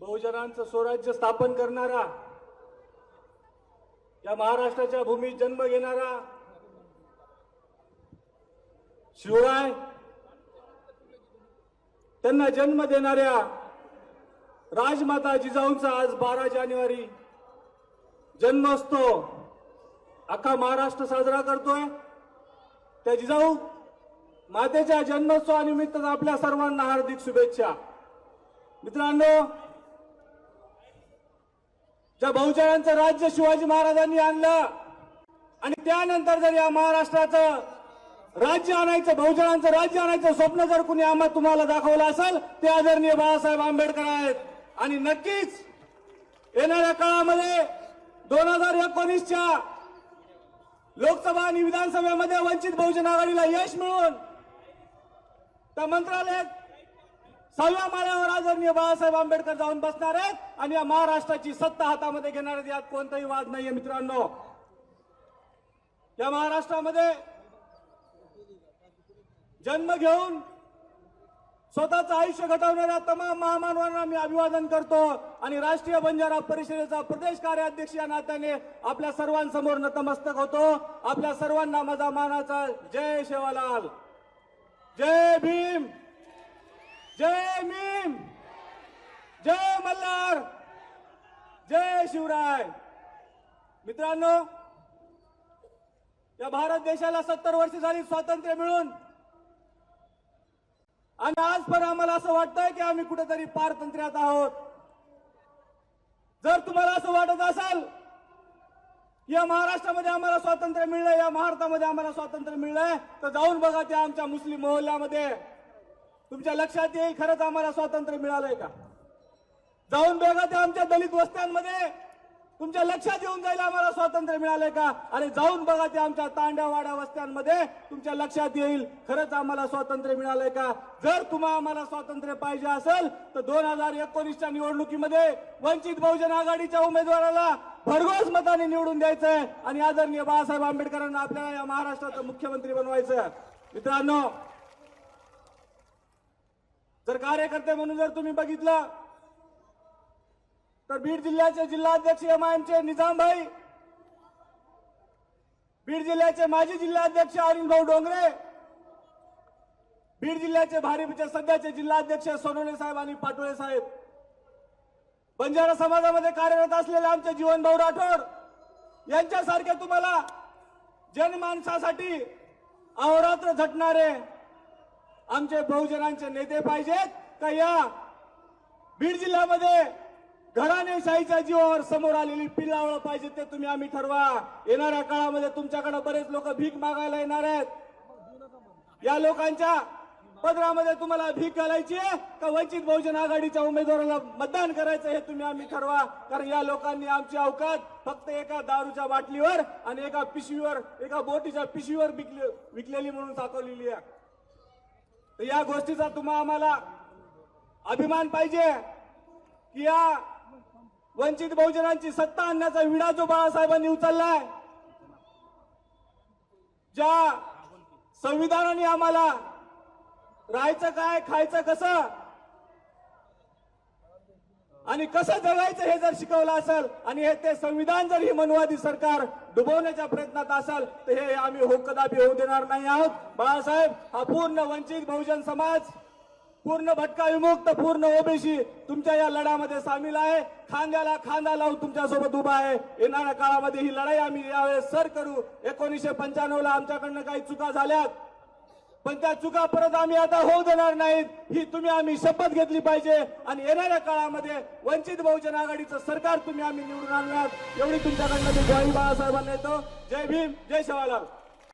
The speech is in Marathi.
बहुजनांचं स्वराज्य स्थापन करणारा या महाराष्ट्राच्या भूमीत जन्म घेणारा शिवराय त्यांना जन्म देणाऱ्या राजमाता जिजाऊंचा आज बारा जानेवारी जन्म असतो. अख्खा महाराष्ट्र साजरा करतोय. त्या जिजाऊ मातेच्या जन्मोत्सवानिमित्त आपल्या सर्वांना हार्दिक शुभेच्छा. मित्रांनो ज्या बहुजनांचं राज्य शिवाजी महाराजांनी आणलं आणि त्यानंतर जर या महाराष्ट्राचं राज्य आणायचं बहुजनांचं राज्य आणायचं स्वप्न जर कुणी आम्हा तुम्हाला दाखवलं असेल ते आदरणीय बाळासाहेब आंबेडकर आहेत. आणि नक्कीच येणाऱ्या काळामध्ये दोन हजार एकोणीसच्या लोकसभा आणि विधानसभेमध्ये वंचित बहुजन आघाडीला यश मिळून त्या मंत्रालयात सहाव्या माळ्यावर आदरणीय बाळासाहेब आंबेडकर जाऊन बसणार आहेत. आणि या महाराष्ट्राची सत्ता हातामध्ये घेणार आहेत यात कोणताही वाद नाहीये मित्रांनो. या महाराष्ट्रामध्ये जन्म घेऊन स्वतःचं आयुष्य घटवणाऱ्या तमाम महामानवांना मी अभिवादन करतो. आणि राष्ट्रीय बंजारा परिषदेचा प्रदेश कार्याध्यक्ष या नात्याने आपल्या सर्वांसमोर नतमस्तक होतो. आपल्या सर्वांना माझा मानाचा जय शेवालाल. जय भीम. जय भीम! जय मल्हार! जय शिवराय! मित्रांनो या भारत देशाला सत्तर वर्ष झाली स्वातंत्र्य मिळून. आणि आज पण आम्हाला असं वाटतंय की आम्ही कुठेतरी पारतंत्र्यात आहोत. जर तुम्हाला असं वाटत असेल या महाराष्ट्रामध्ये आम्हाला स्वातंत्र्य मिळलंय या भारतामध्ये आम्हाला स्वातंत्र्य मिळलंय तर जाऊन बघा त्या आमच्या मुस्लिम मोहल्ल्यामध्ये. तुमच्या लक्षात येईल खरंच आम्हाला स्वातंत्र्य मिळालंय का? जाऊन बघा त्या आमच्या दलित वस्त्यांमध्ये. तुमच्या लक्षात येऊन जाईल आम्हाला स्वातंत्र्य मिळालंय का? आणि जाऊन बघा ते आमच्या तांड्यावाड्या वस्त्यांमध्ये. तुमच्या लक्षात येईल खरंच आम्हाला स्वातंत्र्य मिळालंय का? जर तुम्हाला आम्हाला स्वातंत्र्य पाहिजे असेल तर दोन हजार एकोणीसच्या निवडणुकीमध्ये वंचित बहुजन आघाडीच्या उमेदवाराला भरघोस मताने निवडून द्यायचंय. आणि आदरणीय बाळासाहेब आंबेडकरांना आपल्याला या महाराष्ट्राचं मुख्यमंत्री बनवायचं मित्रांनो तर कार्यकर्ते म्हणून जर तुम्ही बघितलं तर बीड जिल्ह्याचे जिल्हाध्यक्ष एमआयएमचे निजामभाई बीड जिल्ह्याचे माजी जिल्हाध्यक्ष अरुणभाऊ डोंगरे बीड जिल्ह्याचे भाजपचे सध्याचे जिल्हाध्यक्ष सोनवणे साहेब आणि पाटोळे साहेब बंजारा समाजामध्ये कार्यरत असलेले आमचे जीवनभाऊ राठोड यांच्यासारखे तुम्हाला जनमानसासाठी अहोरात्र झटणारे आमचे बहुजनांचे नेते पाहिजेत. का या बीड जिल्ह्यामध्ये घराणेशाहीच्या जीवावर समोर आलेली पिल्लावळ पाहिजे ते तुम्ही आम्ही ठरवा. येणाऱ्या काळामध्ये तुमच्याकडे बरेच लोक भीक मागायला येणार आहेत. या लोकांच्या पदरामध्ये तुम्हाला भीक घालायची आहे का वंचित बहुजन आघाडीच्या उमेदवाराला मतदान करायचं हे तुम्ही आम्ही ठरवा. कारण या लोकांनी आमची अवकात फक्त एका दारूच्या बाटलीवर आणि एका पिशवीवर एका बोटीच्या पिशवीवर विकले विकलेली म्हणून दाखवलेली आहे. तर या गोष्टीचा तुम्हा आम्हाला अभिमान पाहिजे की या वंचित बहुजनांची सत्ता आणण्याचा विडा जो बाळासाहेबांनी उचललाय ज्या संविधानाने आम्हाला राहायचं काय खायचं कसं आणि कसं जगायचं हे जर शिकवलं असेल आणि हे ते संविधान जर ही मनवादी सरकार डुबवण्याच्या प्रयत्नात असेल तर हे आम्ही हो होऊ देणार नाही आहोत. बाळासाहेब हा पूर्ण वंचित बहुजन समाज पूर्ण भटका विमुक्त पूर्ण ओबीसी तुमच्या या लढ्यामध्ये सामील आहे. खांद्याला खांदा लावून तुमच्यासोबत उभा आहे. येणाऱ्या काळामध्ये ही लढाई आम्ही यावेळेस सर करू. एकोणीसशे पंच्याण्णव ला आमच्याकडनं काही चुका झाल्यात. पण त्या चुका परत आम्ही आता होऊ देणार नाहीत ही तुम्ही आम्ही शपथ घेतली पाहिजे. आणि येणाऱ्या काळामध्ये वंचित बहुजन आघाडीचं सरकार तुम्ही आम्ही निवडून आणणार. एवढी तुमच्याकडनं मी ग्वाही बाळासाहेबांना येतो जय भीम जय शिवालाल